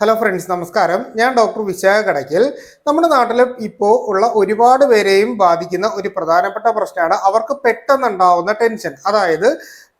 Hello friends നമസ്കാരം. ഞാൻ doctor Vishakha Kadakkal. നമ്മുടെ നാട്ടിൽ ഇപ്പോൾ ഉള്ള ഒരുപാട് പേരെയും ബാധിക്കുന്ന ഒരു പ്രധാനപ്പെട്ട പ്രശ്നമാണ് അവർക്ക് പെട്ടെന്നുണ്ടാവുന്ന ടെൻഷൻ അതായത്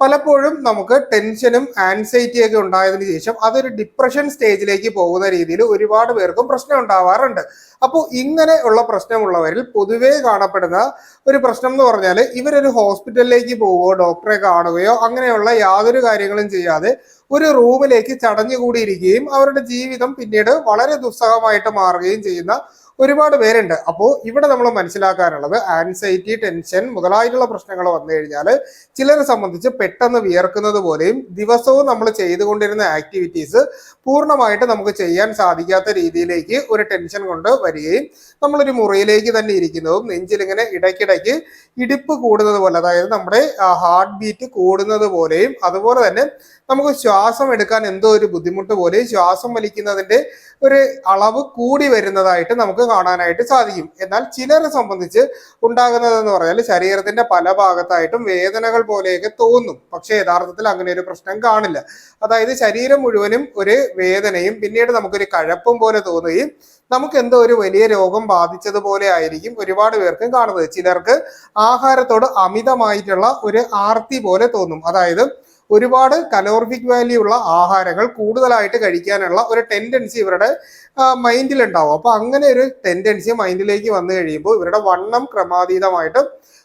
പലപ്പോഴും നമുക്ക് ടെൻഷനും ആൻസൈറ്റിയൊക്കെ ഉണ്ടായതിനു ശേഷം അതൊരു ഡിപ്രഷൻ സ്റ്റേജിലേക്ക് പോകുന്ന രീതിയിൽ ഒരുപാട് പേർക്കും പ്രശ്നം ഉണ്ടാവാറുണ്ട്. അപ്പോൾ ഇങ്ങനെ ഉള്ള പ്രശ്നമുള്ളവരിൽ പൊതുവേ കാണപ്പെടുന്ന ഒരു പ്രശ്നം എന്ന് പറഞ്ഞാൽ ഇവരൊരു ഹോസ്പിറ്റലിലേക്ക് പോവുകയോ ഡോക്ടറെ കാണുകയോ അങ്ങനെയുള്ള യാതൊരു കാര്യങ്ങളും ചെയ്യാതെ ഒരു റൂമിലേക്ക് ചടഞ്ഞുകൂടിയിരിക്കുകയും അവരുടെ ജീവിതം പിന്നീട് വളരെ ദുസ്സഹമായിട്ട് മാറുകയും ചെയ്യുന്ന ഒരുപാട് പേരുണ്ട്. അപ്പോൾ ഇവിടെ നമ്മൾ മനസ്സിലാക്കാനുള്ളത് ആൻസൈറ്റി ടെൻഷൻ മുതലായിട്ടുള്ള പ്രശ്നങ്ങൾ വന്നു കഴിഞ്ഞാൽ ചിലരെ സംബന്ധിച്ച് പെട്ടെന്ന് വിയർക്കുന്നത് പോലെയും ദിവസവും നമ്മൾ ചെയ്തുകൊണ്ടിരുന്ന ആക്ടിവിറ്റീസ് പൂർണമായിട്ട് നമുക്ക് ചെയ്യാൻ സാധിക്കാത്ത രീതിയിലേക്ക് ഒരു ടെൻഷൻ കൊണ്ട് വരികയും നമ്മളൊരു മുറിയിലേക്ക് തന്നെ ഇരിക്കുന്നതും നെഞ്ചിലിങ്ങനെ ഇടയ്ക്കിടയ്ക്ക് ഇടിപ്പ് കൂടുന്നത് പോലെ അതായത് നമ്മുടെ ഹാർട്ട് ബീറ്റ് കൂടുന്നത് പോലെയും അതുപോലെ തന്നെ നമുക്ക് ശ്വാസം എടുക്കാൻ എന്തോ ഒരു ബുദ്ധിമുട്ട് പോലെയും ശ്വാസം വലിക്കുന്നതിന്റെ ഒരു അളവ് കൂടി വരുന്നതായിട്ട് നമുക്ക് കാണാനായിട്ട് സാധിക്കും. എന്നാൽ ചിലരെ സംബന്ധിച്ച് ഉണ്ടാകുന്നതെന്ന് പറഞ്ഞാൽ ശരീരത്തിന്റെ പല ഭാഗത്തായിട്ടും വേദനകൾ പോലെയൊക്കെ തോന്നും. പക്ഷെ യഥാർത്ഥത്തിൽ അങ്ങനെ ഒരു പ്രശ്നം കാണില്ല. അതായത് ശരീരം മുഴുവനും ഒരു വേദനയും പിന്നീട് നമുക്കൊരു കഴപ്പും പോലെ തോന്നുകയും നമുക്ക് എന്തോ ഒരു വലിയ രോഗം ബാധിച്ചതുപോലെ ആയിരിക്കും ഒരുപാട് പേർക്കും കാണുന്നത്. ചിലർക്ക് ആഹാരത്തോട് അമിതമായിട്ടുള്ള ഒരു ആർത്തി പോലെ തോന്നും. അതായത് ഒരുപാട് കലോറിഫിക് വാല്യൂ ഉള്ള ആഹാരങ്ങൾ കൂടുതലായിട്ട് കഴിക്കാനുള്ള ഒരു ടെൻഡൻസി ഇവരുടെ മൈൻഡിൽ ഉണ്ടാവും അപ്പൊ അങ്ങനെ ഒരു ടെൻഡൻസി മൈൻഡിലേക്ക് വന്നു കഴിയുമ്പോൾ ഇവരുടെ വണ്ണം ക്രമാതീതമായിട്ട്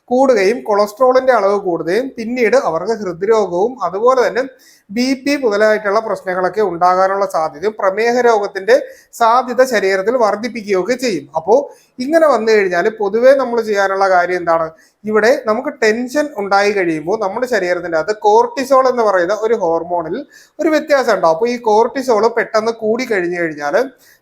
കൂടുകയും കൊളസ്ട്രോളിന്റെ അളവ് കൂടുകയും പിന്നീട് അവർക്ക് ഹൃദ്രോഗവും അതുപോലെ തന്നെ ബി പി മുതലായിട്ടുള്ള പ്രശ്നങ്ങളൊക്കെ ഉണ്ടാകാനുള്ള സാധ്യതയും പ്രമേഹ രോഗത്തിന്റെ സാധ്യത ശരീരത്തിൽ വർദ്ധിപ്പിക്കുകയൊക്കെ ചെയ്യും. അപ്പോൾ ഇങ്ങനെ വന്നു കഴിഞ്ഞാൽ പൊതുവേ നമ്മൾ ചെയ്യാനുള്ള കാര്യം എന്താണ്? ഇവിടെ നമുക്ക് ടെൻഷൻ ഉണ്ടായി കഴിയുമ്പോൾ നമ്മുടെ ശരീരത്തിന്റെ അകത്ത് കോർട്ടിസോൾ എന്ന് പറയുന്ന ഒരു ഹോർമോണിൽ ഒരു വ്യത്യാസം ഉണ്ടാവും. അപ്പോൾ ഈ കോർട്ടിസോൾ പെട്ടെന്ന് കൂടി കഴിഞ്ഞു കഴിഞ്ഞാൽ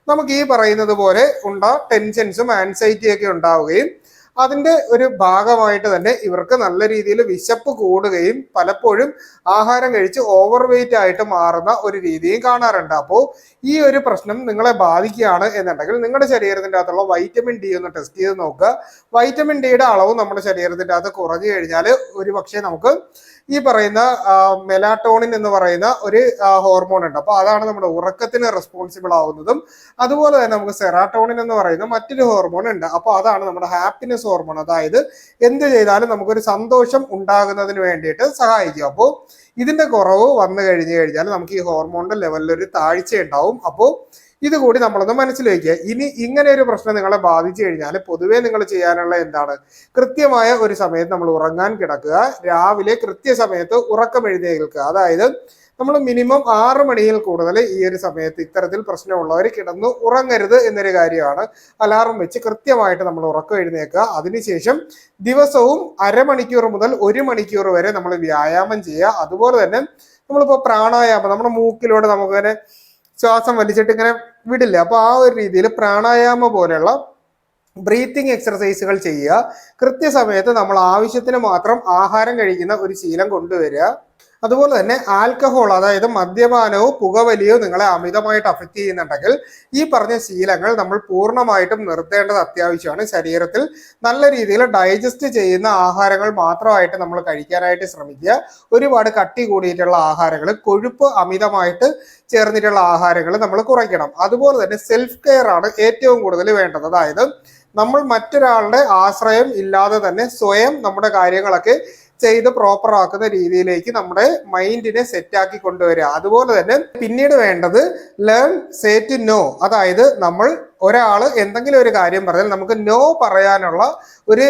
നമുക്ക് ഈ പറയുന്നത് പോലെ ഉണ്ട ടെൻഷൻസും ആൻസൈറ്റിയൊക്കെ ഉണ്ടാവുകയും അതിന്റെ ഒരു ഭാഗമായിട്ട് തന്നെ ഇവർക്ക് നല്ല രീതിയിൽ വിശപ്പ് കൂടുകയും പലപ്പോഴും ആഹാരം കഴിച്ച് ഓവർ വെയിറ്റ് ആയിട്ട് മാറുന്ന ഒരു രീതിയും കാണാറുണ്ട്. അപ്പോൾ ഈ ഒരു പ്രശ്നം നിങ്ങളെ ബാധിക്കുകയാണ് എന്നുണ്ടെങ്കിൽ നിങ്ങളുടെ ശരീരത്തിന്റെ അകത്തുള്ള വൈറ്റമിൻ ഡി ഒന്ന് ടെസ്റ്റ് ചെയ്ത് നോക്കുക. വൈറ്റമിൻ ഡിയുടെ അളവ് നമ്മുടെ ശരീരത്തിന്റെ അകത്ത് കുറഞ്ഞു കഴിഞ്ഞാൽ ഒരു പക്ഷേ നമുക്ക് ഈ പറയുന്ന മെലാട്ടോണിൻ എന്ന് പറയുന്ന ഒരു ഹോർമോൺ ഉണ്ട്. അപ്പോൾ അതാണ് നമ്മുടെ ഉറക്കത്തിന് റെസ്പോൺസിബിൾ ആവുന്നതും. അതുപോലെ തന്നെ നമുക്ക് സെറാട്ടോണിൻ എന്ന് പറയുന്ന മറ്റൊരു ഹോർമോൺ ഉണ്ട്. അപ്പോൾ അതാണ് നമ്മുടെ ഹാപ്പിനെസ് ഹോർമോൺ അതായത് എന്ത് ചെയ്താലും നമുക്കൊരു സന്തോഷം ഉണ്ടാകുന്നതിന് വേണ്ടിയിട്ട് സഹായിക്കും. അപ്പോൾ ഇതിന്റെ കുറവ് വന്നു കഴിഞ്ഞു കഴിഞ്ഞാൽ നമുക്ക് ഈ ഹോർമോണിന്റെ ലെവലിൽ ഒരു താഴ്ച ഉണ്ടാവും. അപ്പോൾ ഇതുകൂടി നമ്മളൊന്ന് മനസ്സിൽ വയ്ക്കുക ഇനി ഇങ്ങനെ ഒരു പ്രശ്നം നിങ്ങളെ ബാധിച്ചു കഴിഞ്ഞാൽ പൊതുവേ നിങ്ങൾ ചെയ്യാനുള്ള എന്താണ്? കൃത്യമായ ഒരു സമയത്ത് നമ്മൾ ഉറങ്ങാൻ കിടക്കുക. രാവിലെ കൃത്യസമയത്ത് ഉറക്കം എഴുന്നേൽക്കുക അതായത് നമ്മൾ മിനിമം ആറ് മണിയിൽ കൂടുതൽ ഈ ഒരു സമയത്ത് ഇത്തരത്തിൽ പ്രശ്നമുള്ളവർ കിടന്നു ഉറങ്ങരുത് എന്നൊരു കാര്യമാണ് അലാറം വെച്ച് കൃത്യമായിട്ട് നമ്മൾ ഉറക്കം എഴുന്നേക്കുക അതിനുശേഷം ദിവസവും അരമണിക്കൂർ മുതൽ ഒരു മണിക്കൂർ വരെ നമ്മൾ വ്യായാമം ചെയ്യുക. അതുപോലെ തന്നെ നമ്മളിപ്പോൾ പ്രാണായാമം നമ്മുടെ മൂക്കിലൂടെ നമുക്കിങ്ങനെ ശ്വാസം വലിച്ചിട്ട് ഇങ്ങനെ വിടില്ല. അപ്പോൾ ആ ഒരു രീതിയിൽ പ്രാണായാമ പോലെയുള്ള ബ്രീത്തിങ് എക്സർസൈസുകൾ ചെയ്യുക. കൃത്യസമയത്ത് നമ്മൾ ആവശ്യത്തിന് മാത്രം ആഹാരം കഴിക്കുന്ന ഒരു ശീലം കൊണ്ടുവരിക. അതുപോലെ തന്നെ ആൽക്കഹോൾ അതായത് മദ്യപാനവും പുകവലിയോ നിങ്ങളെ അമിതമായിട്ട് അഫക്റ്റ് ചെയ്യുന്നുണ്ടെങ്കിൽ ഈ പറഞ്ഞ ശീലങ്ങൾ നമ്മൾ പൂർണമായിട്ടും നിർത്തേണ്ടത് അത്യാവശ്യമാണ്. ശരീരത്തിൽ നല്ല രീതിയിൽ ഡൈജസ്റ്റ് ചെയ്യുന്ന ആഹാരങ്ങൾ മാത്രമായിട്ട് നമ്മൾ കഴിക്കാനായിട്ട് ശ്രമിക്കുക. ഒരുപാട് കട്ടി കൂടിയിട്ടുള്ള ആഹാരങ്ങൾ കൊഴുപ്പ് അമിതമായിട്ട് ചേർന്നിട്ടുള്ള ആഹാരങ്ങൾ നമ്മൾ കുറയ്ക്കണം. അതുപോലെ തന്നെ സെൽഫ് കെയർ ആണ് ഏറ്റവും കൂടുതൽ വേണ്ടത്. അതായത് നമ്മൾ മറ്റൊരാളുടെ ആശ്രയം ഇല്ലാതെ തന്നെ സ്വയം നമ്മുടെ കാര്യങ്ങളൊക്കെ ചെയ്ത് പ്രോപ്പർ ആക്കുന്ന രീതിയിലേക്ക് നമ്മുടെ മൈൻഡിനെ സെറ്റ് ആക്കി കൊണ്ടുവരിക. അതുപോലെ തന്നെ പിന്നീട് വേണ്ടത് ലേൺ സേറ്റ് നോ അതായത് നമ്മൾ ഒരാൾ എന്തെങ്കിലും ഒരു കാര്യം പറഞ്ഞാൽ നമുക്ക് നോ പറയാനുള്ള ഒരു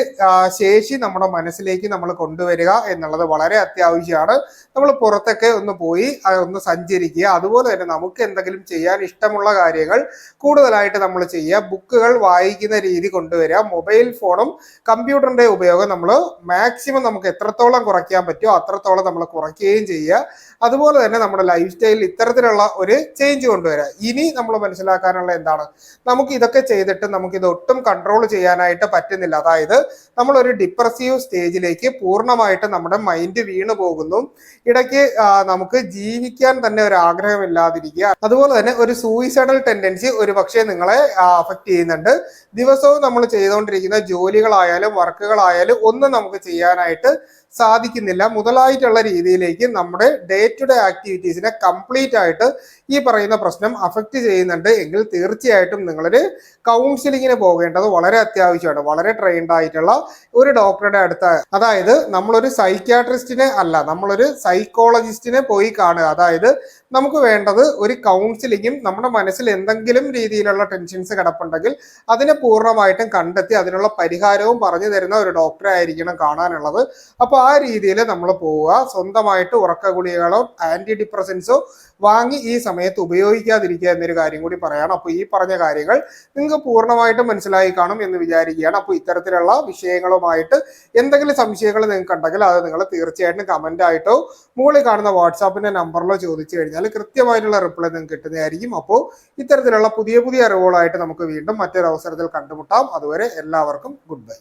ശേഷി നമ്മുടെ മനസ്സിലേക്ക് നമ്മൾ കൊണ്ടുവരിക എന്നുള്ളത് വളരെ അത്യാവശ്യമാണ്. നമ്മൾ പുറത്തൊക്കെ ഒന്ന് പോയി ഒന്ന് സഞ്ചരിക്കുക. അതുപോലെ തന്നെ നമുക്ക് എന്തെങ്കിലും ചെയ്യാൻ ഇഷ്ടമുള്ള കാര്യങ്ങൾ കൂടുതലായിട്ട് നമ്മൾ ചെയ്യുക. ബുക്കുകൾ വായിക്കുന്ന രീതി കൊണ്ടുവരിക. മൊബൈൽ ഫോണും കമ്പ്യൂട്ടറിന്റെ ഉപയോഗം നമ്മൾ മാക്സിമം നമുക്ക് എത്രത്തോളം കുറയ്ക്കാൻ പറ്റുമോ അത്രത്തോളം നമ്മൾ കുറയ്ക്കുകയും ചെയ്യുക. അതുപോലെ തന്നെ നമ്മുടെ ലൈഫ് സ്റ്റൈലിൽ ഇത്തരത്തിലുള്ള ഒരു ചേഞ്ച് കൊണ്ടുവരിക. ഇനി നമ്മൾ മനസ്സിലാക്കാനുള്ള എന്താണ്? നമുക്ക് ഇതൊക്കെ ചെയ്തിട്ട് നമുക്ക് ഇത് ഒട്ടും കൺട്രോൾ ചെയ്യാനായിട്ട് പറ്റുന്നില്ല. അതായത് നമ്മൾ ഒരു ഡിപ്രസീവ് സ്റ്റേജിലേക്ക് പൂർണമായിട്ട് നമ്മുടെ മൈൻഡ് വീണു പോകുന്നു. ഇടയ്ക്ക് നമുക്ക് ജീവിക്കാൻ തന്നെ ഒരു ആഗ്രഹമില്ലാതിരിക്കുക. അതുപോലെ തന്നെ ഒരു സൂയിസൈഡൽ ടെൻഡൻസി ഒരു പക്ഷേ നിങ്ങളെ അഫക്റ്റ് ചെയ്യുന്നുണ്ട്. ദിവസവും നമ്മൾ ചെയ്തുകൊണ്ടിരിക്കുന്ന ജോലികളായാലും വർക്കുകളായാലും ഒന്നും നമുക്ക് ചെയ്യാനായിട്ട് സാധിക്കുന്നില്ല. മുതലായിട്ടുള്ള രീതിയിലേക്ക് നമ്മുടെ ഡേ ടു ഡേ ആക്ടിവിറ്റീസിനെ കംപ്ലീറ്റ് ആയിട്ട് ഈ പറയുന്ന പ്രശ്നം അഫക്റ്റ് ചെയ്യുന്നുണ്ട് എങ്കിൽ തീർച്ചയായിട്ടും നിങ്ങളൊരു കൗൺസിലിങ്ങിന് പോകേണ്ടത് വളരെ അത്യാവശ്യമാണ്. വളരെ ട്രെയിൻഡ് ആയിട്ടുള്ള ഒരു ഡോക്ടറുടെ അടുത്ത് അതായത് നമ്മളൊരു സൈക്യാട്രിസ്റ്റിനെ അല്ല നമ്മളൊരു സൈക്കോളജിസ്റ്റിനെ പോയി കാണുക. അതായത് നമുക്ക് വേണ്ടത് ഒരു കൗൺസിലിങ്ങും നമ്മുടെ മനസ്സിൽ എന്തെങ്കിലും രീതിയിലുള്ള ടെൻഷൻസ് കിടപ്പുണ്ടെങ്കിൽ അതിനെ പൂർണമായിട്ടും കണ്ടെത്തി അതിനുള്ള പരിഹാരവും പറഞ്ഞു തരുന്ന ഒരു ഡോക്ടറെ ആയിരിക്കണം കാണാനുള്ളത്. അപ്പോൾ ആ രീതിയിൽ നമ്മൾ പോവുക. സ്വന്തമായിട്ട് ഉറക്ക ഗുളികകളോ ആന്റി ഡിപ്രസൻസോ വാങ്ങി ഈ സമയത്ത് ഉപയോഗിക്കാതിരിക്കുക എന്നൊരു കാര്യം കൂടി പറയണം. അപ്പോൾ ഈ പറഞ്ഞ കാര്യങ്ങൾ നിങ്ങൾക്ക് പൂർണമായിട്ടും മനസ്സിലായി കാണും എന്ന് വിചാരിക്കുകയാണ്. അപ്പോൾ ഇത്തരത്തിലുള്ള വിഷയങ്ങളുമായിട്ട് എന്തെങ്കിലും സംശയങ്ങൾ നിങ്ങൾക്ക് ഉണ്ടെങ്കിൽ അത് നിങ്ങൾ തീർച്ചയായിട്ടും കമന്റ് ആയിട്ടോ മുകളിൽ കാണുന്ന വാട്സാപ്പിന്റെ നമ്പറിലോ ചോദിച്ചു കഴിഞ്ഞാൽ കൃത്യമായിട്ടുള്ള റിപ്ലൈ നിങ്ങൾക്ക് കിട്ടുന്നതായിരിക്കും. അപ്പോൾ ഇത്തരത്തിലുള്ള പുതിയ പുതിയ അറിവുകളായിട്ട് നമുക്ക് വീണ്ടും മറ്റൊരു അവസരത്തിൽ കണ്ടുമുട്ടാം. അതുവരെ എല്ലാവർക്കും ഗുഡ് ബൈ